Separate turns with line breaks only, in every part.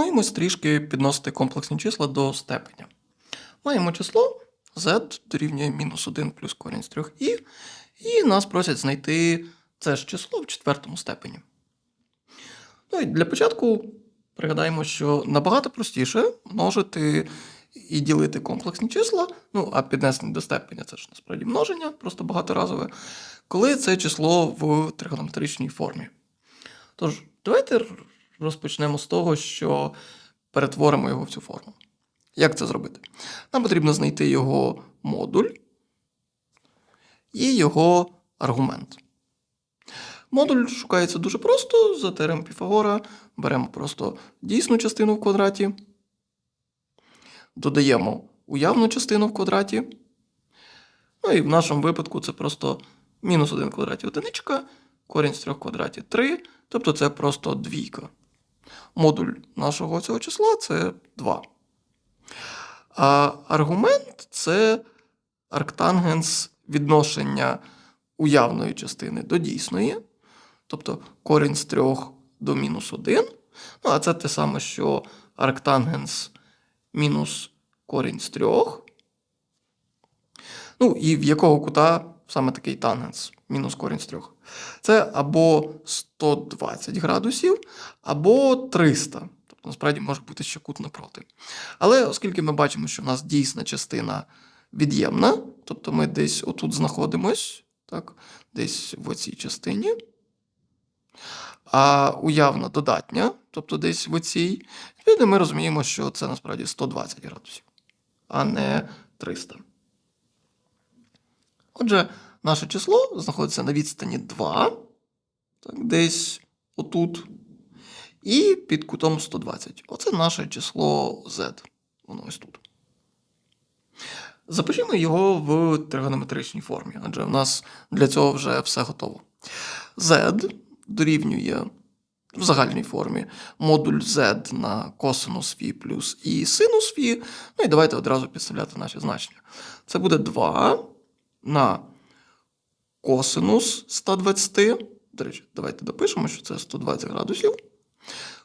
Пропонуємо трішки підносити комплексні числа до степеня. Маємо число z дорівнює мінус 1 плюс корінь з 3i, і нас просять знайти це ж число в четвертому степені. Ну і для початку пригадаємо, що набагато простіше множити і ділити комплексні числа, ну а піднесені до степеня це ж насправді множення, просто багаторазове, коли це число в тригонометричній формі. Тож, давайте розпочнемо з того, що перетворимо його в цю форму. Як це зробити? Нам потрібно знайти його модуль і його аргумент. Модуль шукається дуже просто. За теоремою Піфагора беремо просто дійсну частину в квадраті, додаємо уявну частину в квадраті. Ну і в нашому випадку це просто мінус 1 в квадраті одиничка, корінь з 3 в квадраті 3, тобто це просто двійка. Модуль нашого цього числа це 2. А аргумент це арктангенс відношення уявної частини до дійсної, тобто корінь з 3 до мінус 1. Ну, а це те саме, що арктангенс мінус корінь з 3. Ну, і в якого кута саме такий тангенс, мінус корінь з 3. Це або 120 градусів, або 300. Тобто, насправді може бути ще кут напроти. Але оскільки ми бачимо, що в нас дійсна частина від'ємна, тобто ми десь отут знаходимось, так, десь в оцій частині. А уявна додатня, тобто десь в оцій, відповідно, ми розуміємо, що це насправді 120 градусів, а не 300. Отже, наше число знаходиться на відстані 2, так, десь отут, і під кутом 120. Оце наше число z. Воно ось тут. Запишімо його в тригонометричній формі, адже в нас для цього вже все готово. z дорівнює в загальній формі модуль z на косинус фі плюс і синус фі. Ну і давайте одразу підставляти наші значення. Це буде 2 на косинус 120. До речі, давайте допишемо, що це 120 градусів.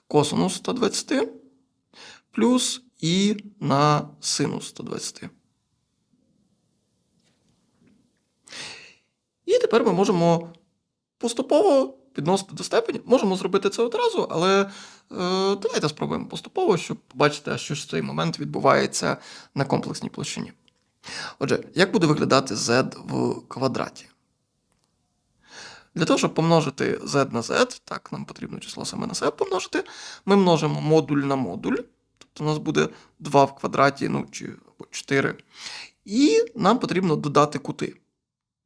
Косинус 120 плюс і на синус 120. І тепер ми можемо поступово підносити до степені. Можемо зробити це одразу, але е, давайте спробуємо поступово, щоб побачити, що ж в цей момент відбувається на комплексній площині. Отже, як буде виглядати z в квадраті? Для того, щоб помножити z на z, так, нам потрібно число саме на себе помножити, ми множимо модуль на модуль. Тобто у нас буде 2 в квадраті, ну, чи або 4. І нам потрібно додати кути.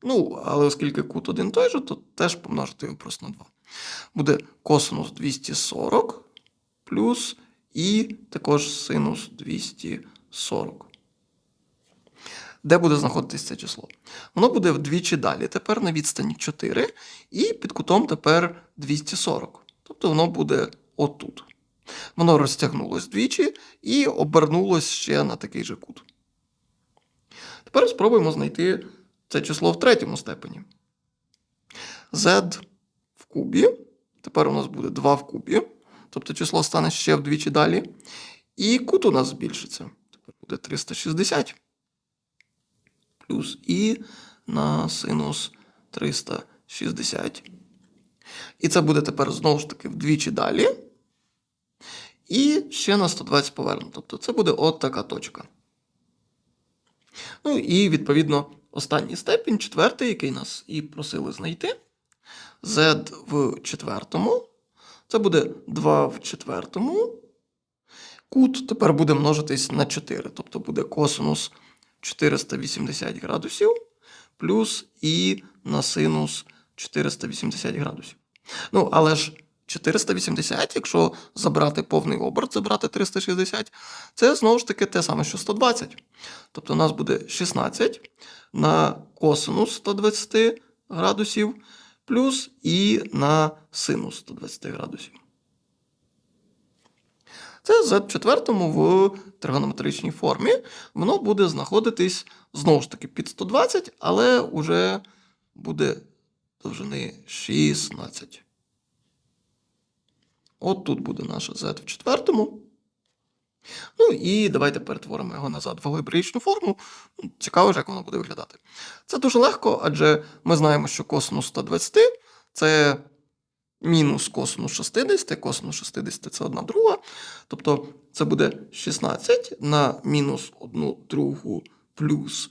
Ну, але оскільки кут один той же, то теж помножити його просто на 2. Буде косинус 240 плюс і також синус 240. Де буде знаходитись це число? Воно буде вдвічі далі, тепер на відстані 4, і під кутом тепер 240. Тобто воно буде отут. Воно розтягнулось вдвічі і обернулось ще на такий же кут. Тепер спробуємо знайти це число в третьому степені. z в кубі. Тепер у нас буде 2 в кубі. Тобто число стане ще вдвічі далі. І кут у нас збільшиться. Тепер буде 360 плюс і на синус 360. І це буде тепер знову ж таки вдвічі далі. І ще на 120 повернуто. Тобто це буде от така точка. Ну і відповідно останній степінь, четвертий, який нас і просили знайти. z в четвертому. Це буде 2 в четвертому. Кут тепер буде множитись на 4, тобто буде косинус 480 градусів плюс і на синус 480 градусів. Ну, але ж 480, якщо забрати повний оберт, забрати 360, це знову ж таки те саме, що 120. Тобто у нас буде 16 на косинус 120 градусів плюс і на синус 120 градусів. Це z в четвертому в тригонометричній формі. Воно буде знаходитись знову ж таки під 120, але вже буде довжини 16. От тут буде наша z в четвертому. Ну і давайте перетворимо його назад в алгебраїчну форму. Ну, Цікаво, як воно буде виглядати. Це дуже легко, адже ми знаємо, що косинус 120 це мінус косинус 60, косинус 60 це 1 друга. Тобто це буде 16 на мінус 1 другу плюс.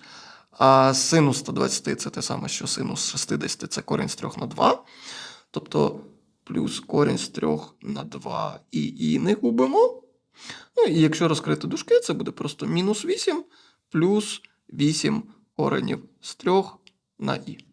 А синус 120 це те саме, що синус 60 це корінь з 3 на 2. Тобто плюс корінь з 3 на 2 і і не губимо. Ну і якщо розкрити дужки, це буде просто мінус 8 плюс 8 коренів з 3 на і.